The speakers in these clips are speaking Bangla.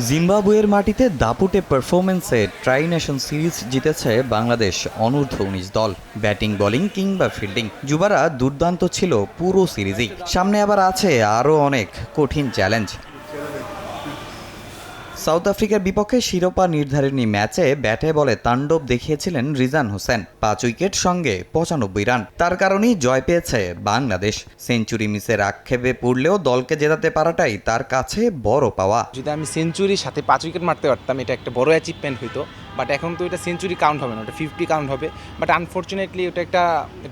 জিম্বাবুয়ের মাটিতে দাপুটে পারফরমেন্সে ট্রাই নেশন সিরিজ জিতেছে বাংলাদেশ অনূর্ধ্ব উনিশ দল। ব্যাটিং বোলিং কিংবা ফিল্ডিং যুবারা দুর্দান্ত ছিল পুরো সিরিজেই। সামনে আবার আছে আরও অনেক কঠিন চ্যালেঞ্জ সাউথ আফ্রিকার বিপক্ষে শিরোপা নির্ধারণী ম্যাচে ব্যাটে বলে তাণ্ডব দেখিয়েছিলেন রিজান হোসেন। পাঁচ উইকেট সঙ্গে পঁচানব্বই রান। তার কারণেই জয় পেয়েছে বাংলাদেশ। সেঞ্চুরি মিসের আক্ষেপে পড়লেও দলকে জেতাতে পারাটাই তার কাছে বড় পাওয়া। যদি আমি সেঞ্চুরির সাথে পাঁচ উইকেট মারতে পারতাম, এটা একটা বড় অ্যাচিভমেন্ট হইতো। বাট এখন তো এটা সেঞ্চুরি কাউন্ট হবে না, ওটা ফিফটি কাউন্ট হবে। বাট আনফর্চুনেটলি ওটা একটা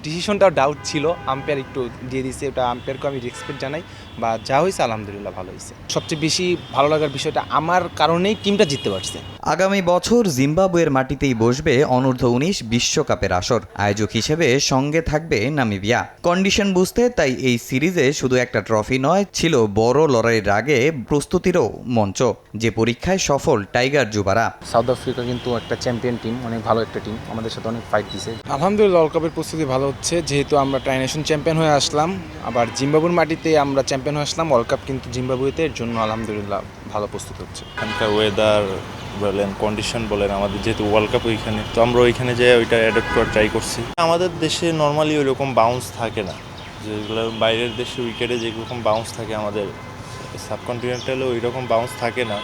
ডিসিশনটাও ডাউট ছিল। আম্পায়ার একটু দিয়ে দিছে ওটা আম্পায়ারকে আমি রেসপেক্ট জানাই। বা যা হয়েছে, আলহামদুলিল্লাহ ভালো হয়েছে। সবচেয়ে বেশি ভালো লাগার বিষয়টা, আমার কারণেই টিমটা জিততে পারছে। আগামী বছর জিম্বাবুয়ের মাটিতেই বসবে অনূর্ধ্ব উনিশ বিশ্বকাপের আসর। আয়োজক হিসেবে সঙ্গে থাকবে নামিবিয়া। কন্ডিশন বুঝতে তাই এই সিরিজে শুধু একটা ট্রফি নয় ছিল বড় লড়াইয়ের আগে প্রস্তুতিরও মঞ্চ যে পরীক্ষায় সফল টাইগার যুবারা। সাউথ আফ্রিকা কিন্তু একটা চ্যাম্পিয়ন টিম অনেক ভালো একটা টিম আমাদের সাথে অনেক ফাইট দিছে। আলহামদুলিল্লাহ ওয়ার্ল্ড কাপের প্রস্তুতি ভালো হচ্ছে যেহেতু আমরা ট্রাইনেশন চ্যাম্পিয়ন হয়ে আসলাম আবার জিম্বাবুর মাটিতে আমরা চ্যাম্পিয়ন হয়ে আসলাম ওয়ার্ল্ড কাপ কিন্তু জিম্বাবুয়েতে এর জন্য আলহামদুলিল্লাহ ভালো প্রস্তুত হচ্ছে। এখানকার ওয়েদার বলেন কন্ডিশন বলেন, আমাদের যেহেতু ওয়ার্ল্ড কাপ ওইখানে, তো আমরা ওইখানে যেয়ে ওইটা অ্যাডাপ্ট করার ট্রাই করছি। আমাদের দেশে নর্মালি ওইরকম বাউন্স থাকে না। যেগুলো বাইরের দেশে উইকেটে যেরকম বাউন্স থাকে আমাদের সাবকন্টিনেন্টালে ওই রকম বাউন্স থাকে না।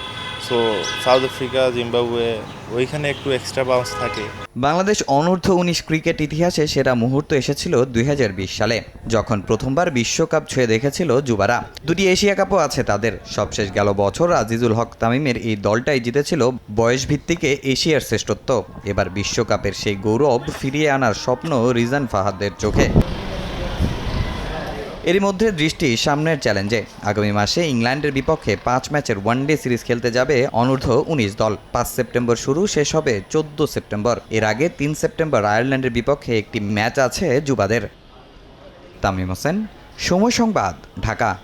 সো সাউথ আফ্রিকা জিম্বাবুয়ে ওইখানে একটু এক্সট্রা বাউন্স থাকে। বাংলাদেশ অনূর্ধ্ব উনিশ ক্রিকেট ইতিহাসে সেরা মুহূর্ত এসেছিল দুই হাজার বিশ সালে, যখন প্রথমবার বিশ্বকাপ ছুঁয়ে দেখেছিল যুবারা। দুটি এশিয়া কাপও আছে তাদের। সবশেষ গেল বছর আজিজুল হক তামিমের এই দলটাই জিতেছিল বয়স ভিত্তিকে এশিয়ার শ্রেষ্ঠত্ব। এবার বিশ্বকাপের সেই গৌরব ফিরিয়ে আনার স্বপ্ন রিজান ফাহাদের চোখে। এরই মধ্যে দৃষ্টি সামনের চ্যালেঞ্জে। আগামী মাসে ইংল্যান্ডের বিপক্ষে পাঁচ ম্যাচের ওয়ানডে সিরিজ খেলতে যাবে অনূর্ধ্ব উনিশ দল। পাঁচ সেপ্টেম্বর শুরু, শেষ হবে চোদ্দ সেপ্টেম্বর। এর আগে তিন সেপ্টেম্বর আয়ারল্যান্ডের বিপক্ষে একটি ম্যাচ আছে যুবাদের। তামিম হোসেন, সময় সংবাদ, ঢাকা।